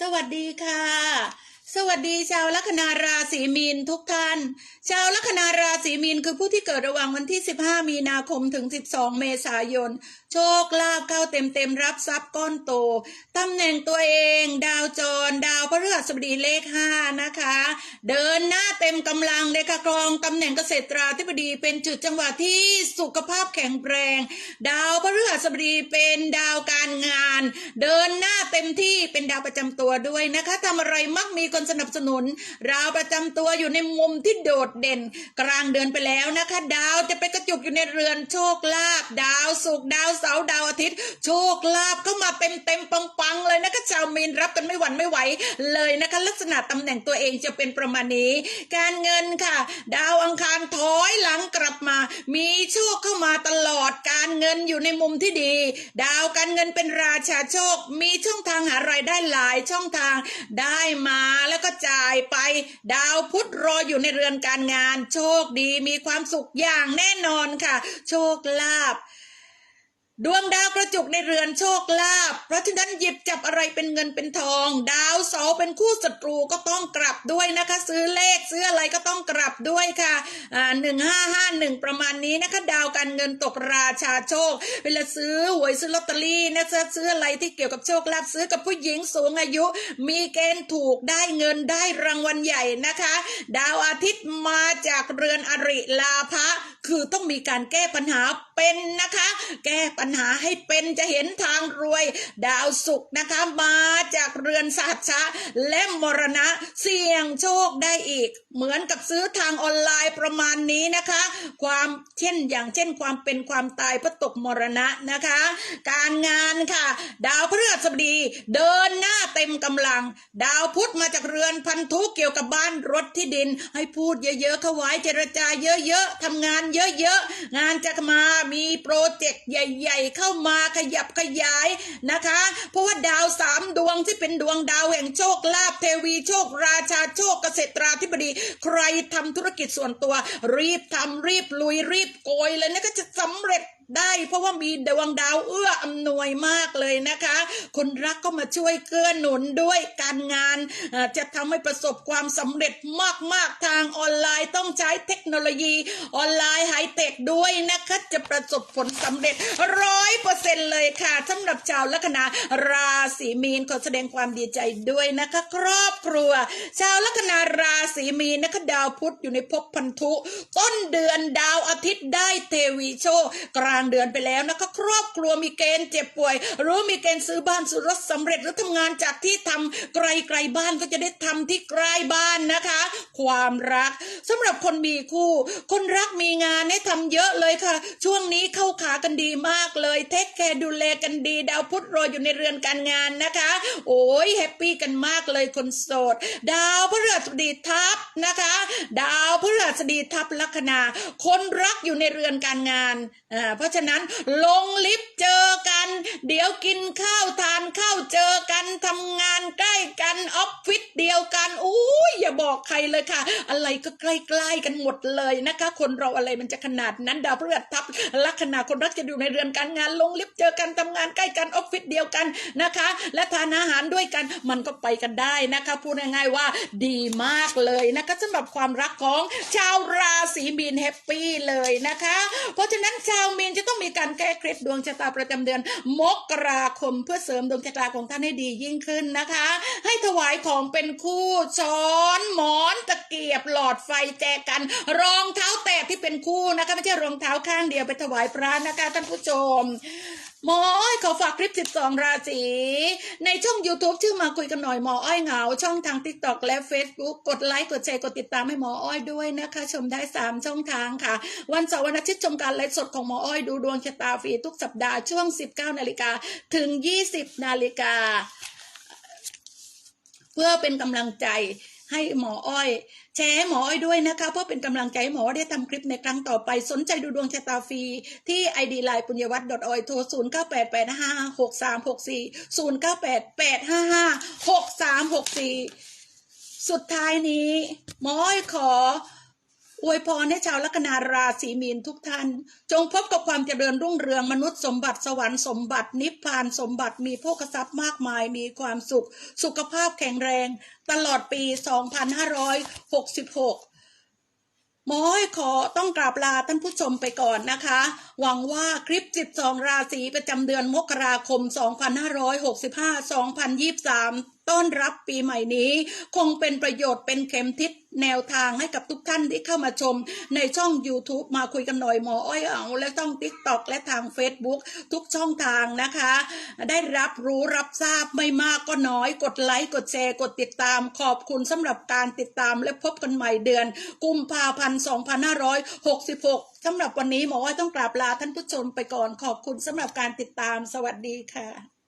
สวัสดีค่ะ สวัสดีชาวลัคนาราศีมีนทุกท่าน ชาวลัคนาราศีมีนคือผู้ที่เกิดระหว่างวันที่ 15 มีนาคมถึง 12 เมษายน โชคลาภเข้าเต็มเต็มๆรับทรัพย์ก้อนโตตำแหน่งตัวเอง ดาวจร ดาวพฤหัสบดีเลข 5 นะคะ เดินหน้าเต็มกำลังเลยค่ะครองตำแหน่งเกษตราธิบดีเป็นจุดจังหวะที่สุขภาพแข็งแรง ดาวพฤหัสบดีเป็นดาวการงาน เดินหน้าเต็มที่เป็นดาวประจำตัวด้วยนะคะทำอะไรมักมีคนสนับสนุนดาวประจำตัวอยู่ในมุมที่โดดเด่น กลางเดือนไปแล้วนะคะ ดาวจะไปกระจุกอยู่ในเรือนโชคลาภดาวศุกร์ดาวเสาร์ดาวอาทิตย์ โชคลาภเข้ามาเต็มเต็มๆปังๆเลยนะคะชาวมีนรับกันไม่หวั่นไม่ไหวเลยนะคะ ลักษณะตำแหน่งตัวเองจะเป็นประมาณนี้ การเงินค่ะ ดาวอังคารถอยหลังกลับมา มีโชคเข้ามาตลอดการเงินอยู่ในมุมที่ดี ดาวการเงินเป็นราชาโชค มีช่องทางหารายได้หลายช่องทางได้มาแล้วก็จ่ายไป ดาวพุธรออยู่ในเรือนการงาน โชคดีมีความสุขอย่างแน่นอนค่ะ โชคลาภ ดวงดาวกระจุกในเรือนโชคลาภเพราะฉะนั้นหยิบจับอะไรเป็นเงินเป็นทอง ดาวเสาเป็นคู่ศัตรูก็ต้องกลับด้วยนะคะ ซื้อเลขซื้ออะไรก็ต้องกลับด้วยค่ะอ่าหนึ่งห้าห้าหนึ่งประมาณนี้นะคะ ดาวการเงินตกราชาโชค เวลาซื้อหวยซื้อลอตเตอรี่นะจะซื้ออะไรที่เกี่ยวกับโชคลาภซื้อกับผู้หญิงสูงอายุ มีเกณฑ์ถูกได้เงินได้รางวัลใหญ่นะคะ ดาวอาทิตย์มาจากเรือนอริลาภะคือต้องมีการแก้ปัญหา เป็นนะคะ แก้ปัญหาให้เป็นจะเห็นทางรวย ดาวศุกนะคะมาจากเรือนสัตชะและมรณะเสี่ยงโชคได้อีก เหมือนกับซื้อทางออนไลน์ประมาณนี้นะคะ ความเช่นอย่างเช่นความเป็นความตายพระตกมรณะนะคะ การงานค่ะ ดาวพฤหัสบดีเดินหน้าเต็มกำลัง ดาวพุธมาจากเรือนพันธุเกี่ยวกับบ้านรถที่ดิน ให้พูดเยอะๆเข้าไว้เจรจาเยอะๆทำงานเยอะๆงานจะมามีโปรเจกต์ใหญ่ ๆ เข้ามาขยับขยายนะคะ เพราะว่าดาวสามดวงที่เป็นดวงดาวแห่งโชคลาภเทวีโชคราชาโชคเกษตราธิบดี ใครทำธุรกิจส่วนตัว รีบทำรีบลุยรีบโกยเลยนะก็จะสำเร็จได้เพราะว่ามีดวงดาวเอื้ออำนวยมากเลยนะคะ คนรักก็มาช่วยเกื้อหนุนด้วยการงานจะทำให้ประสบความสำเร็จมากๆทางออนไลน์ต้องใช้เทคโนโลยีออนไลน์ไฮเทคด้วยนะคะจะประสบผลสำเร็จร้อยเปอร์เซ็นเลยค่ะสำหรับชาวลัคนาราศีมีนขอแสดงความดีใจด้วยนะคะ ครอบครัว ชาวลัคนาราศีมีนนะคะดาวพุธอยู่ในภพพันธุ ต้นเดือนดาวอาทิตย์ได้เทวีโชคกลางเดือนไปแล้วนะคะครอบครัวมีเกณฑ์เจ็บป่วย หรือมีเกณฑ์ซื้อบ้านซื้อรถสำเร็จหรือทำงานจากที่ทำไกลไกลๆบ้านก็จะได้ทำที่ใกล้บ้านนะคะ ความรัก สำหรับคนมีคู่ คนรักมีงานให้ทำเยอะเลยค่ะ ช่วงนี้เข้าขากันดีมากเลย เทคแคร์ดูแลกันดี ดาวพุธโรยอยู่ในเรือนการงานนะคะ โอ้ยแฮปปี้กันมากเลยคนโสด ดาวพฤหัสบดีทับนะคะ ดาวพฤหัสบดีทับลัคนา คนรักอยู่ในเรือนการงานอ่าเพราะฉะนั้นลงลิฟต์เจอกัน เดี๋ยวกินข้าวทานข้าวเจอกันทำงานใกล้กันออฟฟิศเดียวกันอุ้ยอย่าบอกใครเลยค่ะ อะไรก็ใกล้ๆกันหมดเลยนะคะ คนเราอะไรมันจะขนาดนั้นดาวพฤหัสทับลัคนาคนรักจะอยู่ในเรือนการงานลงลิฟต์เจอกันทำงานใกล้กันออฟฟิศเดียวกันนะคะ และทานอาหารด้วยกันมันก็ไปกันได้นะคะพูดง่ายๆว่าดีมากเลยนะคะสำหรับความรักของชาวราศีมีนแฮปปี้เลยนะคะ เพราะฉะนั้นชาวมีนจะต้องมีการแก้เคล็ดดวงชะตาประจำเดือน มกราคมเพื่อเสริมดวงชะตาของท่านให้ดียิ่งขึ้นนะคะ ให้ถวายของเป็นคู่ช้อนหมอนตะเกียบหลอดไฟแจกัน รองเท้าแตะที่เป็นคู่นะคะไม่ใช่รองเท้าข้างเดียวไปถวายพระนะคะท่านผู้ชมหมออ้อยขอฝากคลิป 12 ราศี ในช่อง YouTube ชื่อมาคุยกันหน่อยหมออ้อยเหงา ช่องทาง TikTok และ Facebook กดไลค์ กดแชร์ กดติดตามให้หมออ้อยด้วยนะคะ ชมได้ 3 ช่องทางค่ะ วันเสาร์วันอาทิตย์ชมการไลฟ์สดของหมออ้อยดูดวงชะตาฟรีทุกสัปดาห์ช่วง 19 นาฬิกาถึง 20 นาฬิกา เพื่อเป็นกำลังใจ ให้หมออ้อย แชร์ให้หมออ้อยด้วยนะคะ เพื่อเป็นกำลังใจให้หมอได้ทำคลิปในครั้งต่อไป สนใจดูดวงชะตาฟรีที่ ID Line ปุญญวัฒน์ .oi โทร0 9 8 8 5 6 3 6 4 0 9 8 8 5 5 6 3 6 4สุดท้ายนี้ หมออ้อยขอ อวยพรให้ชาวลัคนาราศีมีนทุกท่าน จงพบกับความเจริญรุ่งเรืองมนุษย์สมบัติสวรรค์สมบัตินิพพานสมบัติมีโภคทรัพย์มากมายมีความสุข สุขภาพแข็งแรง ตลอดปี 2566หมออ้ขอต้องกราบลาท่านผู้ชมไปก่อนนะคะ หวังว่าคลิป 12 ราศีประจำเดือนมกราคม 2565-2023ต้อนรับปีใหม่นี้ คงเป็นประโยชน์เป็นเข็มทิศแนวทางให้กับทุกท่านที่เข้ามาชมในช่อง YouTube มาคุยกันหน่อยหมออ้อยเอา และช่อง TikTok และทาง Facebook ทุกช่องทางนะคะ ได้รับรู้รับทราบไม่มากก็น้อย กดไลค์กดแชร์กดติดตาม ขอบคุณสำหรับการติดตามและพบกันใหม่เดือน กุมภาพันธ์2566สำหรับวันนี้หมออ้อยต้องกราบลาท่านผู้ชมไปก่อนขอบคุณสำหรับการติดตามสวัสดีค่ะ